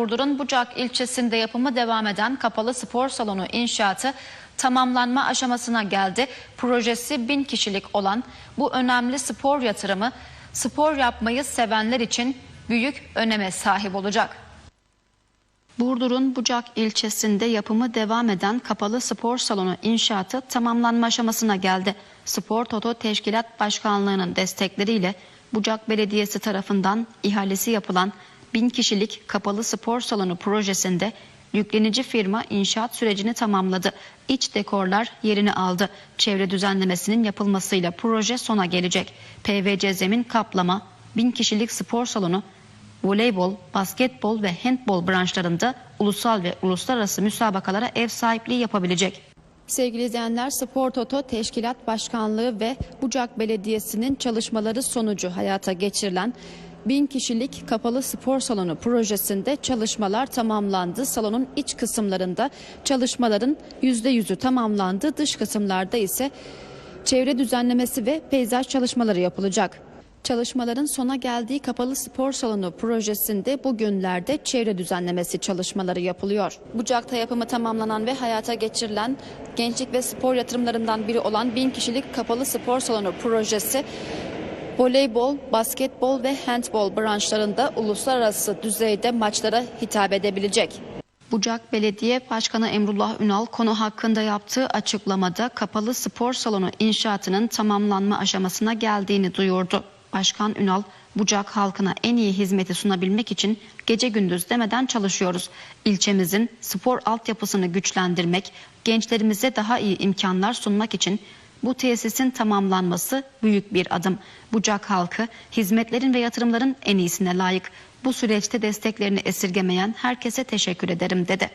Burdur'un Bucak ilçesinde yapımı devam eden kapalı spor salonu inşaatı tamamlanma aşamasına geldi. Projesi bin kişilik olan bu önemli spor yatırımı spor yapmayı sevenler için büyük öneme sahip olacak. Burdur'un Bucak ilçesinde yapımı devam eden kapalı spor salonu inşaatı tamamlanma aşamasına geldi. Spor Toto Teşkilat Başkanlığı'nın destekleriyle Bucak Belediyesi tarafından ihalesi yapılan bin kişilik kapalı spor salonu projesinde yüklenici firma inşaat sürecini tamamladı. İç dekorlar yerini aldı. Çevre düzenlemesinin yapılmasıyla proje sona gelecek. PVC zemin kaplama, bin kişilik spor salonu voleybol, basketbol ve handbol branşlarında ulusal ve uluslararası müsabakalara ev sahipliği yapabilecek. Sevgili izleyenler Spor Toto Teşkilat Başkanlığı ve Bucak Belediyesi'nin çalışmaları sonucu hayata geçirilen bin kişilik kapalı spor salonu projesinde çalışmalar tamamlandı. Salonun iç kısımlarında çalışmaların %100'ü tamamlandı. Dış kısımlarda ise çevre düzenlemesi ve peyzaj çalışmaları yapılacak. Çalışmaların sona geldiği kapalı spor salonu projesinde bugünlerde çevre düzenlemesi çalışmaları yapılıyor. Bucak'ta yapımı tamamlanan ve hayata geçirilen gençlik ve spor yatırımlarından biri olan bin kişilik kapalı spor salonu projesi voleybol, basketbol ve handbol branşlarında uluslararası düzeyde maçlara hitap edebilecek. Bucak Belediye Başkanı Emrullah Ünal konu hakkında yaptığı açıklamada kapalı spor salonu inşaatının tamamlanma aşamasına geldiğini duyurdu. Başkan Ünal, Bucak halkına en iyi hizmeti sunabilmek için gece gündüz demeden çalışıyoruz. İlçemizin spor altyapısını güçlendirmek, gençlerimize daha iyi imkanlar sunmak için bu tesisin tamamlanması büyük bir adım. Bucak halkı hizmetlerin ve yatırımların en iyisine layık. Bu süreçte desteklerini esirgemeyen herkese teşekkür ederim dedi.